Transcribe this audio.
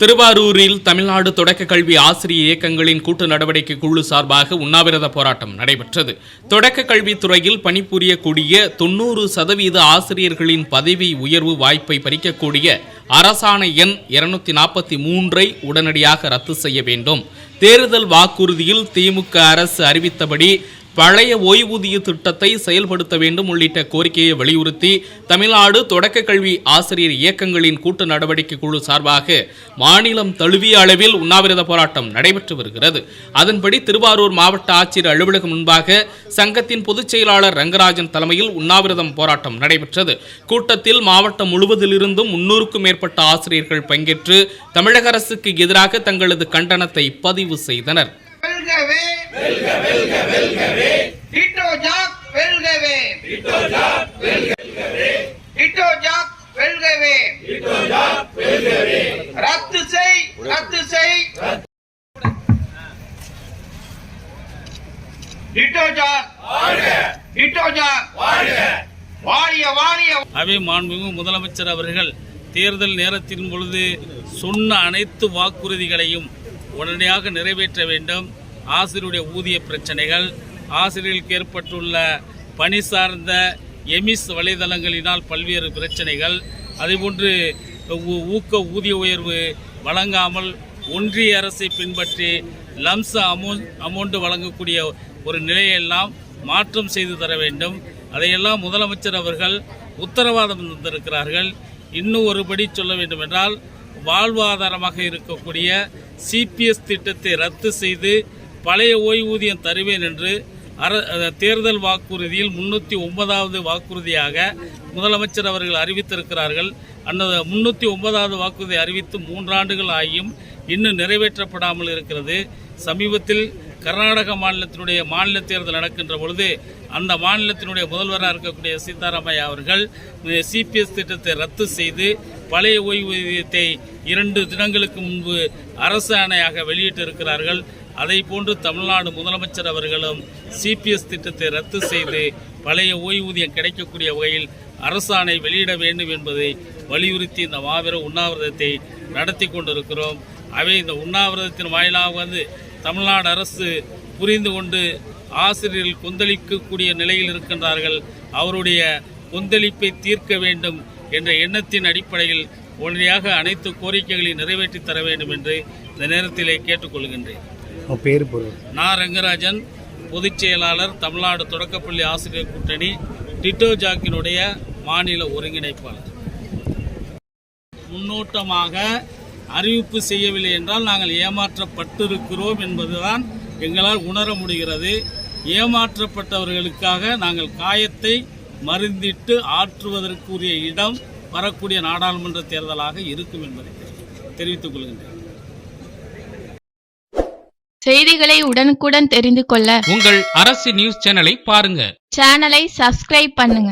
திருவாரூரில் தமிழ்நாடு தொடக்க கல்வி ஆசிரிய இயக்கங்களின் கூட்டு நடவடிக்கை குழு சார்பாக உண்ணாவிரத போராட்டம் நடைபெற்றது. தொடக்க கல்வித்துறையில் பணிபுரியக்கூடிய தொண்ணூறு சதவீத ஆசிரியர்களின் பதவி உயர்வு வாய்ப்பை பறிக்கக்கூடிய அரசாணை எண் இருநூத்தி நாற்பத்தி மூன்றை உடனடியாக ரத்து செய்ய வேண்டும். தேர்தல் வாக்குறுதியில் திமுக அரசு அறிவித்தபடி பழைய ஓய்வூதிய திட்டத்தை செயல்படுத்த வேண்டும் உள்ளிட்ட கோரிக்கையை வலியுறுத்தி தமிழ்நாடு தொடக்க கல்வி ஆசிரியர் இயக்கங்களின் கூட்டு நடவடிக்கை குழு சார்பாக மாநிலம் தழுவிய அளவில் உண்ணாவிரத போராட்டம் நடைபெற்று வருகிறது. அதன்படி திருவாரூர் மாவட்ட ஆட்சியர் அலுவலகம் முன்பாக சங்கத்தின் பொதுச் செயலாளர் ரங்கராஜன் தலைமையில் உண்ணாவிரதம் போராட்டம் நடைபெற்றது. கூட்டத்தில் மாவட்டம் முழுவதிலிருந்தும் முன்னூறுக்கும் மேற்பட்ட ஆசிரியர்கள் பங்கேற்று தமிழக அரசுக்கு எதிராக தங்களது கண்டனத்தை பதிவு செய்தனர். வெல்கவே. வெல்க வெல்க வெல்கவே. டிட்டோ ஜாக் வெல்கவே. டிட்டோ ஜாக் வெல்கவே டிட்டோ ஜாக் வெல்கவே டிட்டோ ஜாக் வெல்கவே ரத்து செய் ரத்து செய். டிட்டோ ஜாக் வாழ்க டிட்டோ ஜாக் வாழ்க வாழிய வாழிய. அவை மாண்புமிகு முதலமைச்சர் அவர்கள் தேர்தல் நேரத்தின் பொழுது சொன்ன அனைத்து வாக்குறுதிகளையும் உடனடியாக நிறைவேற்ற வேண்டும். ஆசிரியருடைய ஊதிய பிரச்சனைகள் ஆசிரியர்களுக்கு ஏற்பட்டுள்ள பணி சார்ந்த எமிஸ் வலைதளங்களினால் பல்வேறு பிரச்சனைகள் அதேபோன்று ஊ- ஊக்க ஊதிய உயர்வு வழங்காமல் ஒன்றிய அரசை பின்பற்றி லம்ச அமௌண்ட் அமௌண்ட்டு வழங்கக்கூடிய ஒரு நிலையெல்லாம் மாற்றம் செய்து தர வேண்டும். அதையெல்லாம் முதலமைச்சர் அவர்கள் உத்தரவாதம் தந்திருக்கிறார்கள். இன்னும் ஒருபடி சொல்ல வேண்டுமென்றால் வாழ்வாதாரமாக இருக்கக்கூடிய சிபிஎஸ் திட்டத்தை ரத்து செய்து பழைய ஓய்வூதியம் தருவேன் என்று அர தேர்தல் வாக்குறுதியில் முன்னூற்றி ஒன்பதாவது வாக்குறுதியாக முதலமைச்சர் அவர்கள் அறிவித்திருக்கிறார்கள். அந்த முன்னூற்றி ஒன்பதாவது வாக்குறுதி அறிவித்து மூன்றாண்டுகள் ஆகியும் இன்னும் நிறைவேற்றப்படாமல் இருக்கிறது. சமீபத்தில் கர்நாடக மாநிலத்தினுடைய மாநில தேர்தல் நடக்கின்ற பொழுது அந்த மாநிலத்தினுடைய முதல்வராக இருக்கக்கூடிய சீதாராமையா அவர்கள் சிபிஎஸ் திட்டத்தை ரத்து செய்து பழைய ஓய்வூதியத்தை இரண்டு தினங்களுக்கு முன்பு அரசு ஆணையாக வெளியிட்டிருக்கிறார்கள். அதை போன்று தமிழ்நாடு முதலமைச்சர் அவர்களும் சிபிஎஸ் திட்டத்தை ரத்து செய்து பழைய ஓய்வூதியம் கிடைக்கக்கூடிய வகையில் அரசாணை வெளியிட வேண்டும் என்பதை வலியுறுத்தி இந்த மாபெரும் உண்ணாவிரதத்தை நடத்தி கொண்டிருக்கிறோம். அவை இந்த உண்ணாவிரதத்தின் வாயிலாக வந்து தமிழ்நாடு அரசு புரிந்து கொண்டு ஆசிரியர்கள் கொந்தளிக்கக்கூடிய நிலையில் இருக்கின்றார்கள். அவருடைய கொந்தளிப்பை தீர்க்க வேண்டும் என்ற எண்ணத்தின் அடிப்படையில் உடனடியாக அனைத்து கோரிக்கைகளையும் நிறைவேற்றி தர வேண்டும் என்று இந்த நேரத்திலே கேட்டுக்கொள்கின்றேன். பேர் நான் ரங்கராஜன் பொதுச் செயலாளர் தமிழ்நாடு தொடக்கப்பள்ளி ஆசிரியர் கூட்டணி டிட்டோ ஜாக்கினுடைய மாநில ஒருங்கிணைப்பாளர். முன்னோட்டமாக அறிவிப்பு செய்யவில்லை என்றால் நாங்கள் ஏமாற்றப்பட்டிருக்கிறோம் என்பதுதான் எங்களால் உணர முடிகிறது. ஏமாற்றப்பட்டவர்களுக்காக நாங்கள் காயத்தை மருந்திட்டு ஆற்றுவதற்குரிய இடம் வரக்கூடிய நாடாளுமன்ற தேர்தலாக இருக்கும் என்பதை தெரிவித்துக் கொள்கின்றேன். செய்திகளை உடனுக்குடன் தெரிந்து கொள்ள உங்கள் அரசு நியூஸ் சேனலை பாருங்க. சேனலை சப்ஸ்கிரைப் பண்ணுங்க.